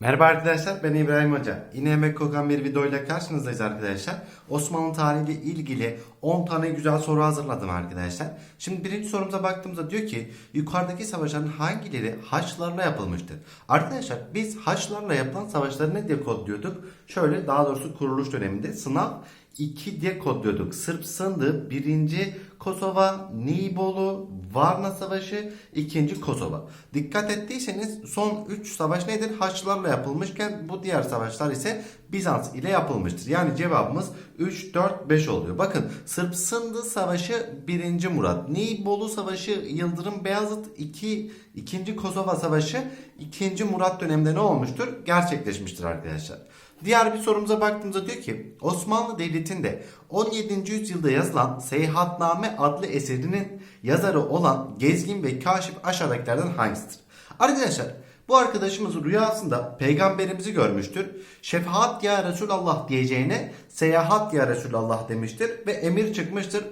Merhaba arkadaşlar ben İbrahim Hoca. Yine Emek Kokan bir videoyla karşınızdayız arkadaşlar. Osmanlı tarihiyle ilgili 10 tane güzel soru hazırladım arkadaşlar. Şimdi birinci sorumuza baktığımızda diyor ki yukarıdaki savaşların hangileri Haçlılarla yapılmıştır? Arkadaşlar biz Haçlılarla yapılan savaşları ne diye kodluyorduk? Şöyle daha doğrusu kuruluş döneminde sınav 2 diye kodluyorduk. Sırp Sındı 1. Kosova, Nibolu, Varna Savaşı, 2. Kosova. Dikkat ettiyseniz son 3 savaş nedir? Haçlılarla yapılmışken bu diğer savaşlar ise Bizans ile yapılmıştır. Yani cevabımız 3, 4, 5 oluyor. Bakın Sırp Sındı Savaşı 1. Murat, Nibolu Savaşı Yıldırım Beyazıt 2. 2. Kosova Savaşı 2. Murat döneminde ne olmuştur? Gerçekleşmiştir arkadaşlar. Diğer bir sorumuza baktığımızda diyor ki Osmanlı Devleti'nde 17. yüzyılda yazılan Seyhatname adlı eserinin yazarı olan Gezgin ve Kaşif aşağıdakilerden hangisidir? Arkadaşlar bu arkadaşımız rüyasında peygamberimizi görmüştür. Şefaat ya Resulallah diyeceğine seyahat ya Resulallah demiştir ve emir çıkmıştır.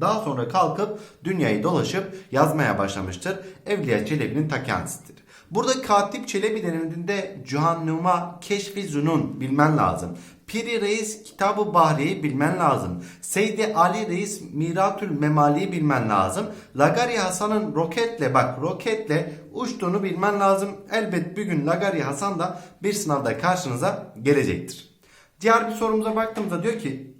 Daha sonra kalkıp dünyayı dolaşıp yazmaya başlamıştır. Evliya Çelebi'nin ta kendisidir. Burada Katip Çelebi denildiğinde Cühannuma Keşfi Zunun bilmen lazım. Piri Reis Kitabı Bahriye'yi bilmen lazım. Seydi Ali Reis Miratül Memali'yi bilmen lazım. Lagari Hasan'ın roketle bak roketle uçtuğunu bilmen lazım. Elbet bir gün Lagari Hasan da bir sınavda karşınıza gelecektir. Diğer bir sorumuza baktığımızda diyor ki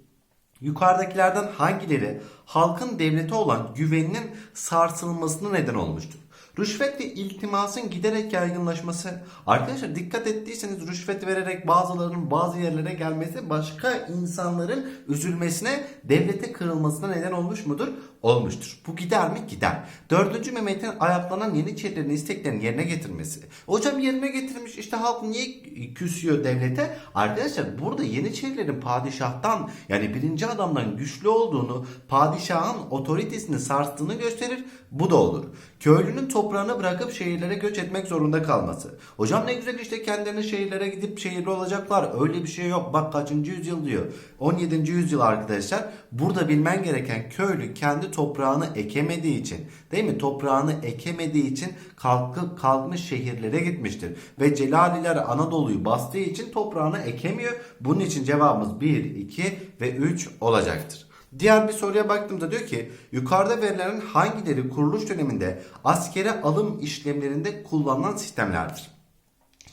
Yukarıdakilerden hangileri halkın devlete olan güveninin sarsılmasına neden olmuştur? Rüşvet ve iltimasın giderek yaygınlaşması. Arkadaşlar dikkat ettiyseniz rüşvet vererek bazılarının bazı yerlere gelmesi başka insanların üzülmesine, devlete kırılmasına neden olmuş mudur? Olmuştur. Bu gider mi? Gider. Dördüncü Mehmet'in ayaklanan Yeniçerilerin isteklerini yerine getirmesi. Hocam yerine getirmiş işte halk niye küsüyor devlete? Arkadaşlar burada Yeniçerilerin padişahtan yani birinci adamdan güçlü olduğunu, padişahın otoritesini sarstığını gösterir. Bu da olur. Köylünün toprağını bırakıp şehirlere göç etmek zorunda kalması. Hocam ne güzel işte kendilerine şehirlere gidip şehirli olacaklar. Öyle bir şey yok. Bak kaçıncı yüzyıl diyor. 17. yüzyıl arkadaşlar. Burada bilmen gereken köylü kendi toprağını ekemediği için değil mi? Toprağını ekemediği için kalkıp kalkmış şehirlere gitmiştir. Ve Celaliler Anadolu'yu bastığı için toprağını ekemiyor. Bunun için cevabımız 1, 2 ve 3 olacaktır. Diğer bir soruya baktığımda diyor ki yukarıda verilen hangileri kuruluş döneminde askere alım işlemlerinde kullanılan sistemlerdir?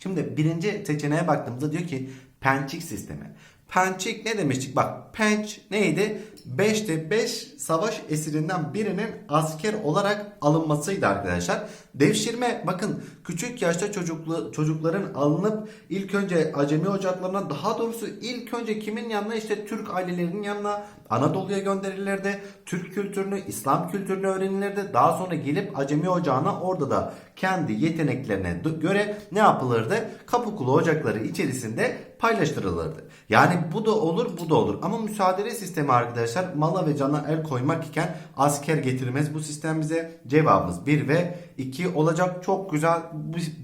Şimdi birinci seçeneğe baktığımızda diyor ki pençik sistemi. Pençik ne demiştik? Bak penç neydi? 5'te 5 savaş esirinden birinin asker olarak alınmasıydı arkadaşlar. Devşirme bakın küçük yaşta çocuklu, çocukların alınıp ilk önce acemi ocaklarına daha doğrusu ilk önce kimin yanına işte Türk ailelerinin yanına Anadolu'ya gönderilirdi. Türk kültürünü, İslam kültürünü öğrenilirdi. Daha sonra gelip acemi ocağına orada da kendi yeteneklerine göre ne yapılırdı? Kapıkulu ocakları içerisinde paylaştırılırdı. Yani bu da olur bu da olur. Ama müsaade sistemi arkadaşlar mala ve cana el koymak iken asker getirmez bu sistem bize. Cevabımız 1 ve 2 olacak. Çok güzel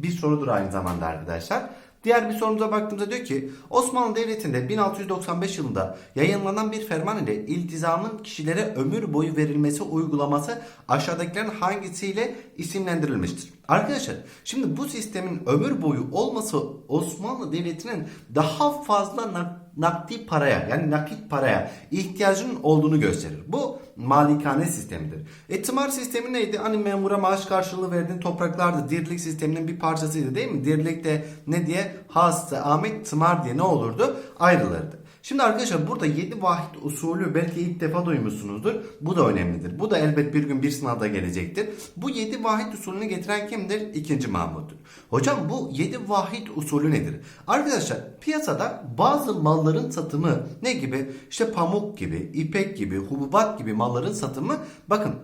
bir sorudur aynı zamanda arkadaşlar. Diğer bir sorumuza baktığımızda diyor ki Osmanlı Devleti'nde 1695 yılında yayınlanan bir ferman ile iltizamın kişilere ömür boyu verilmesi uygulaması aşağıdakilerin hangisiyle isimlendirilmiştir? Arkadaşlar şimdi bu sistemin ömür boyu olması Osmanlı Devleti'nin daha fazla nak- nakdi paraya yani nakit paraya ihtiyacının olduğunu gösterir. Bu malikane sistemidir. E tımar sistemi neydi? Hani memura maaş karşılığı verdiğin topraklardı. Dirlik sisteminin bir parçasıydı değil mi? Dirlik de ne diye? Hasta, Ahmet, tımar diye ne olurdu? Ayrılırdı. Şimdi arkadaşlar burada 7 vahit usulü belki ilk defa duymuşsunuzdur. Bu da önemlidir. Bu da elbet bir gün bir sınavda gelecektir. Bu 7 vahit usulünü getiren kimdir? 2. Mahmut'tur. Hocam bu 7 vahit usulü nedir? Arkadaşlar piyasada bazı malların satımı ne gibi? İşte pamuk gibi, ipek gibi, hububat gibi malların satımı bakın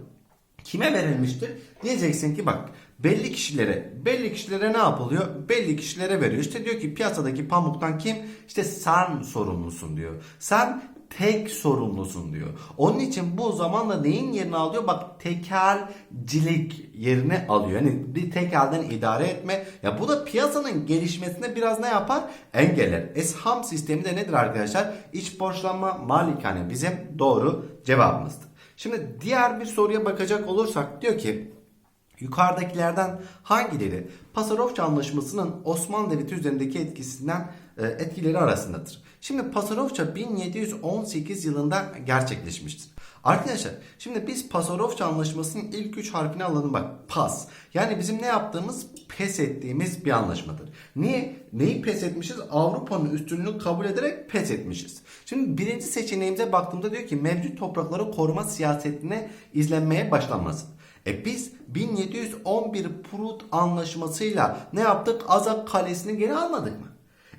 kime verilmiştir? Diyeceksin ki bak belli kişilere belli kişilere ne yapılıyor? Belli kişilere veriyor. İşte diyor ki piyasadaki pamuktan kim? İşte sen sorumlusun diyor. Sen tek sorumlusun diyor. Onun için bu zamanla neyin yerini alıyor? Bak tekelcilik yerini alıyor. Yani bir tekelden idare etme. Ya bu da piyasanın gelişmesine biraz ne yapar? Engeller. Esham sistemi de nedir arkadaşlar? İç borçlanma malikane bizim doğru cevabımızdır. Şimdi diğer bir soruya bakacak olursak diyor ki Yukarıdakilerden hangileri Pasarofça Anlaşması'nın Osmanlı Devleti üzerindeki etkisinden e, etkileri arasındadır? Şimdi Pasarofça 1718 yılında gerçekleşmiştir. Arkadaşlar şimdi biz Pasarofça Anlaşması'nın ilk üç harfini alalım bak pas. Yani bizim ne yaptığımız pes ettiğimiz bir anlaşmadır. Niye? Neyi pes etmişiz? Avrupa'nın üstünlüğünü kabul ederek pes etmişiz. Şimdi birinci seçeneğimize baktığımda diyor ki mevcut toprakları koruma siyasetine izlenmeye başlanması. E biz 1711 Prut anlaşmasıyla ne yaptık? Azak Kalesi'ni geri almadık mı?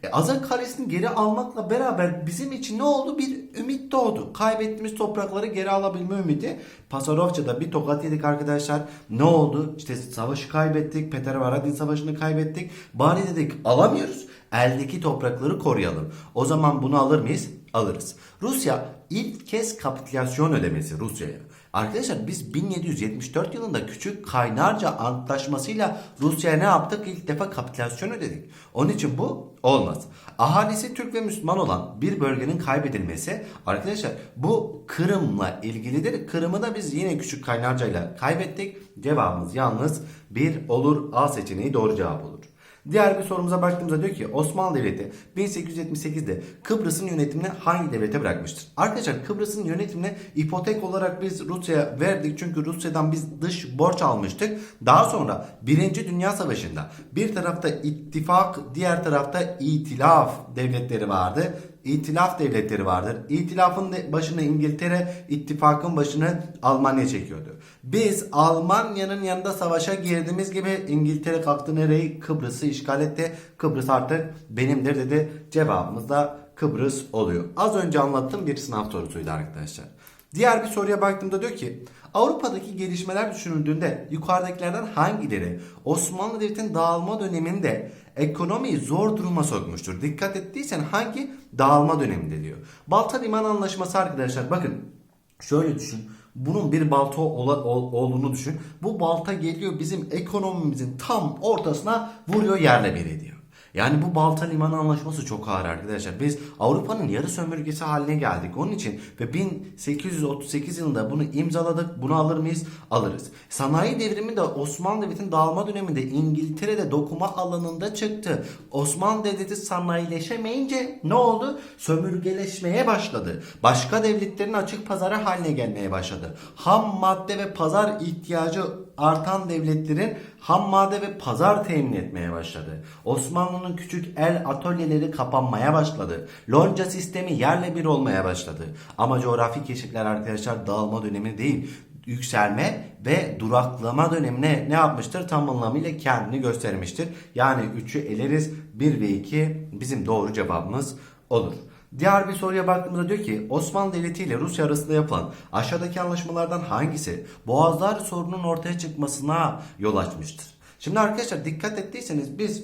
E Azak Kalesi'ni geri almakla beraber bizim için ne oldu? Bir ümit doğdu. Kaybettiğimiz toprakları geri alabilme ümidi. Pasarofça'da bir tokat yedik arkadaşlar. Ne oldu? İşte savaşı kaybettik. Petervaradin Savaşı'nı kaybettik. Bari dedik alamıyoruz. Eldeki toprakları koruyalım. O zaman bunu alır mıyız? Alırız. Rusya ilk kez kapitülasyon ödemesi Rusya'ya. Arkadaşlar biz 1774 yılında Küçük Kaynarca Antlaşması'yla Rusya'ya ne yaptık? İlk defa kapitülasyon ödedik. Onun için bu olmaz. Ahalisi Türk ve Müslüman olan bir bölgenin kaybedilmesi arkadaşlar bu Kırım'la ilgilidir. Kırım'ı da biz yine Küçük Kaynarca ile kaybettik. Cevabımız yalnız bir olur. A seçeneği doğru cevap olur. Diğer bir sorumuza baktığımızda diyor ki Osmanlı Devleti 1878'de Kıbrıs'ın yönetimini hangi devlete bırakmıştır? Arkadaşlar Kıbrıs'ın yönetimini ipotek olarak biz Rusya'ya verdik çünkü Rusya'dan biz dış borç almıştık. Daha sonra 1. Dünya Savaşı'nda bir tarafta ittifak diğer tarafta itilaf devletleri vardı. İtilaf devletleri vardır. İtilafın başını İngiltere, ittifakın başını Almanya çekiyordu. Biz Almanya'nın yanında savaşa girdiğimiz gibi İngiltere kalktı nereyi? Kıbrıs'ı işgal etti. Kıbrıs artık benimdir dedi. Cevabımız da Kıbrıs oluyor. Az önce anlattığım bir sınav sorusuydu arkadaşlar. Diğer bir soruya baktığımda diyor ki Avrupa'daki gelişmeler düşünüldüğünde yukarıdakilerden hangileri Osmanlı Devleti'nin dağılma döneminde ekonomiyi zor duruma sokmuştur? Dikkat ettiysen hangi dağılma döneminde diyor. Balta Liman Anlaşması arkadaşlar bakın şöyle düşün. Bunun bir balta ola- ol- olduğunu düşün. Bu balta geliyor bizim ekonomimizin tam ortasına vuruyor yerle bir ediyor. Yani bu Balta Limanı Anlaşması çok ağır arkadaşlar. Biz Avrupa'nın yarı sömürgesi haline geldik. Onun için ve 1838 yılında bunu imzaladık. Bunu alır mıyız? Alırız. Sanayi devrimi de Osmanlı Devleti'nin dağılma döneminde İngiltere'de dokuma alanında çıktı. Osmanlı Devleti sanayileşemeyince ne oldu? Sömürgeleşmeye başladı. Başka devletlerin açık pazarı haline gelmeye başladı. Ham madde ve pazar ihtiyacı artan devletlerin ham madde ve pazar temin etmeye başladı. Osmanlı'nın küçük el atölyeleri kapanmaya başladı. Lonca sistemi yerle bir olmaya başladı. Ama coğrafi keşifler arkadaşlar dağılma dönemi değil yükselme ve duraklama dönemine ne yapmıştır? Tam anlamıyla kendini göstermiştir. Yani 3'ü eleriz 1 ve 2 bizim doğru cevabımız olur. Diğer bir soruya baktığımızda diyor ki Osmanlı Devleti ile Rusya arasında yapılan aşağıdaki anlaşmalardan hangisi Boğazlar sorunun ortaya çıkmasına yol açmıştır? Şimdi arkadaşlar dikkat ettiyseniz biz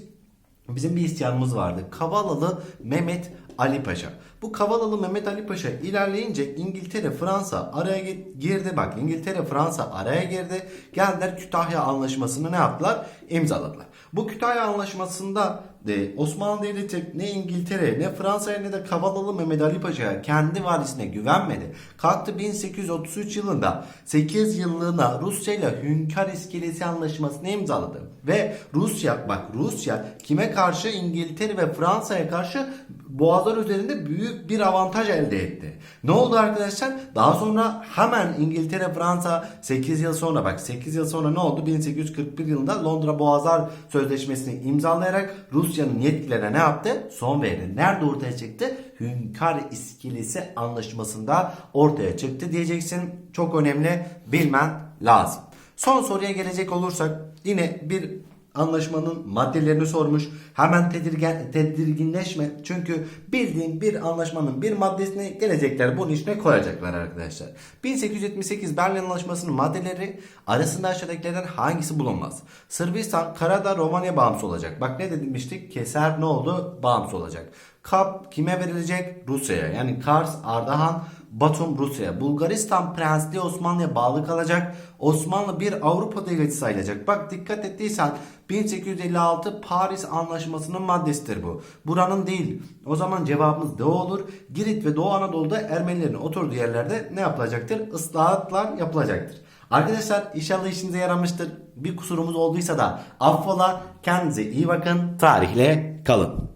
bizim bir isyanımız vardı. Kavalalı Mehmet Ali Paşa. Bu Kavalalı Mehmet Ali Paşa ilerleyince İngiltere, Fransa araya gi- girdi. Bak İngiltere, Fransa araya girdi. Geldiler Kütahya Anlaşması'nı ne yaptılar? İmzaladılar. Bu Kütahya Anlaşması'nda e, Osmanlı Devleti ne İngiltere ne Fransa'ya ne de Kavalalı Mehmet Ali Paşa'ya kendi valisine güvenmedi. Kalktı 1833 yılında 8 yıllığına Rusya ile Hünkar İskelesi Anlaşması'nı imzaladı. Ve Rusya bak Rusya kime karşı İngiltere ve Fransa'ya karşı Boğazlar üzerinde büyük bir avantaj elde etti. Ne oldu arkadaşlar? Daha sonra hemen İngiltere, Fransa 8 yıl sonra bak 8 yıl sonra ne oldu? 1841 yılında Londra Boğazlar Sözleşmesi'ni imzalayarak Rusya'nın yetkilerine ne yaptı? Son verdi. Nerede ortaya çıktı? Hünkar İskelesi Anlaşması'nda ortaya çıktı diyeceksin. Çok önemli bilmen lazım. Son soruya gelecek olursak yine bir anlaşmanın maddelerini sormuş. Hemen tedirgin, tedirginleşme. Çünkü bildiğin bir anlaşmanın bir maddesini gelecekler bunun içine koyacaklar arkadaşlar. 1878 Berlin Anlaşması'nın maddeleri arasında aşağıdakilerden hangisi bulunmaz? Sırbistan, Karadağ, Romanya bağımsız olacak. Bak ne demiştik? Keser ne oldu? Bağımsız olacak. Kap kime verilecek? Rusya'ya. Yani Kars, Ardahan, Batum Rusya'ya. Bulgaristan Prensliği Osmanlı'ya bağlı kalacak. Osmanlı bir Avrupa devleti sayılacak. Bak dikkat ettiysen 1856 Paris Anlaşması'nın maddesidir bu. Buranın değil. O zaman cevabımız D olur. Girit ve Doğu Anadolu'da Ermenilerin oturduğu yerlerde ne yapılacaktır? Islahatlar yapılacaktır. Arkadaşlar inşallah işinize yaramıştır. Bir kusurumuz olduysa da affola. Kendinize iyi bakın. Tarihle kalın.